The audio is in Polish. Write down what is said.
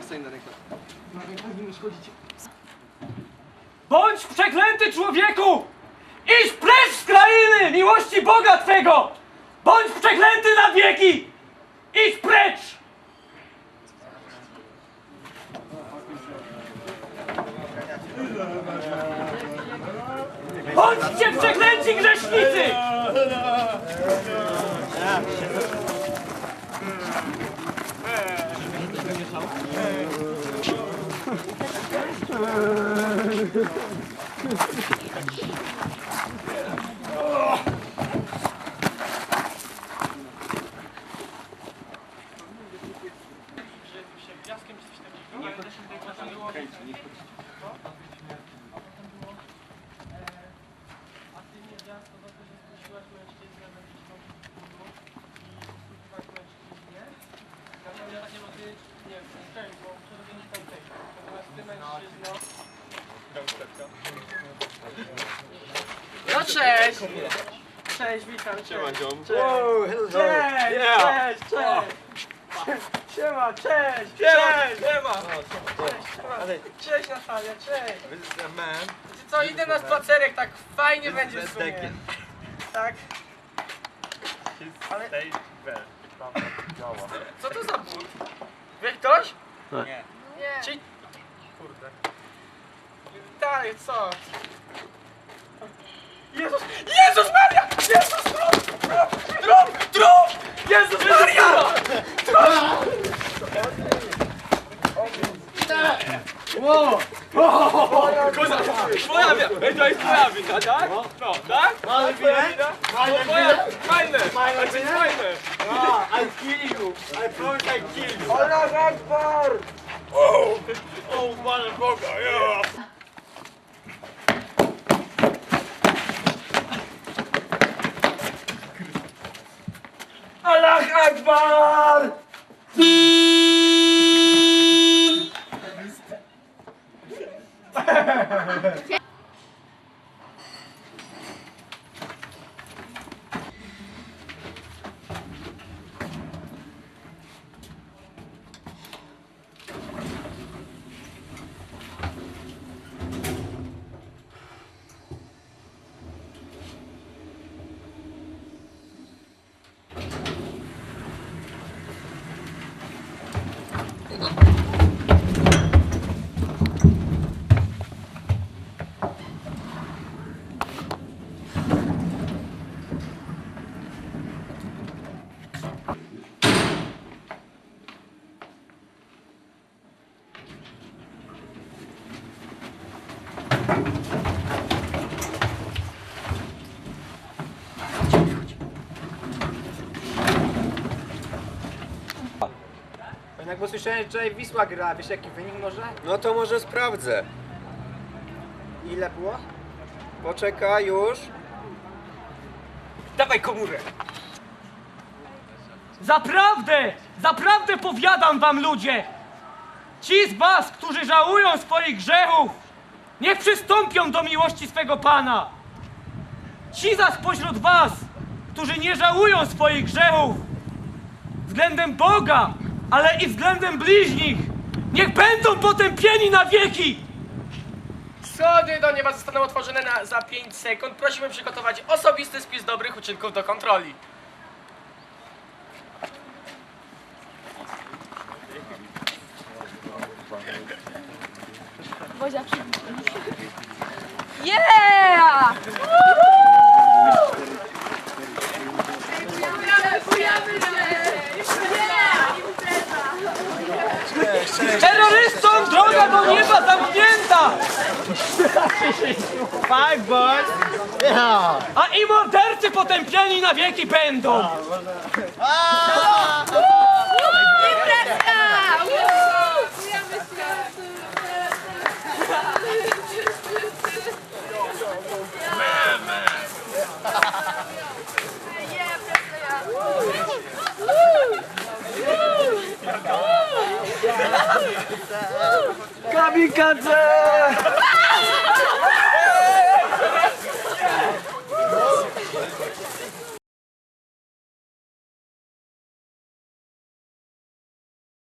Jak stoi na rękach? Na rękach nie. Bądź przeklęty człowieku! Idź precz z krainy miłości Boga Twego! Bądź przeklęty na wieki! Idź precz! Bądźcie przeklęci grzesznicy! jechał? Nie, to się tutaj czasami łączy. No cześć! Cześć, witam cię. Siema, ziom. Cześć, cześć, cześć, cześć. Siema, cześć, cześć, siema. Cześć, cześć Natalia, cześć. This is a man. Wiecie Co, idę na spacerek, tak fajnie będzie w sumie. dekiem. Tak. His Ale- stage band. Tam działa. Co to za but? Wie ktoś? Nie. Nie. Ci... Kurde. Dalej, co? Jezus! Jezus Maria! Jezus! Trup! Trup! Trup! Jezus Maria! Koza, twoja wina! Ej, to jest twoja wina, tak? No, tak? Mamy winę? Mamy winę? fajne! Mamy Znaczy, winę? fajne! Ah, I kill you. I promise I kill you. Allah Akbar! Oh, Pana Boga, ja! Akbar! Jednak bo słyszałem, że wczoraj Wisła gra. Wiesz jaki wynik może? No to może sprawdzę. Ile było? Poczekaj już. Dawaj komórę. Zaprawdę, zaprawdę powiadam wam ludzie, ci z was, którzy żałują swoich grzechów, niech przystąpią do miłości swego Pana. Ci zaś pośród was, którzy nie żałują swoich grzechów, względem Boga, ale i względem bliźnich, niech będą potępieni na wieki. Schody do nieba zostaną otworzone na, za 5 sekund. Prosimy przygotować osobisty spis dobrych uczynków do kontroli. Bozia Yeah! Dziękujemy Terrorystom droga do nieba zamknięta, Five boys. A i mordercy potępieni na wieki będą. Imprezka! Dziękujemy Happy Katze!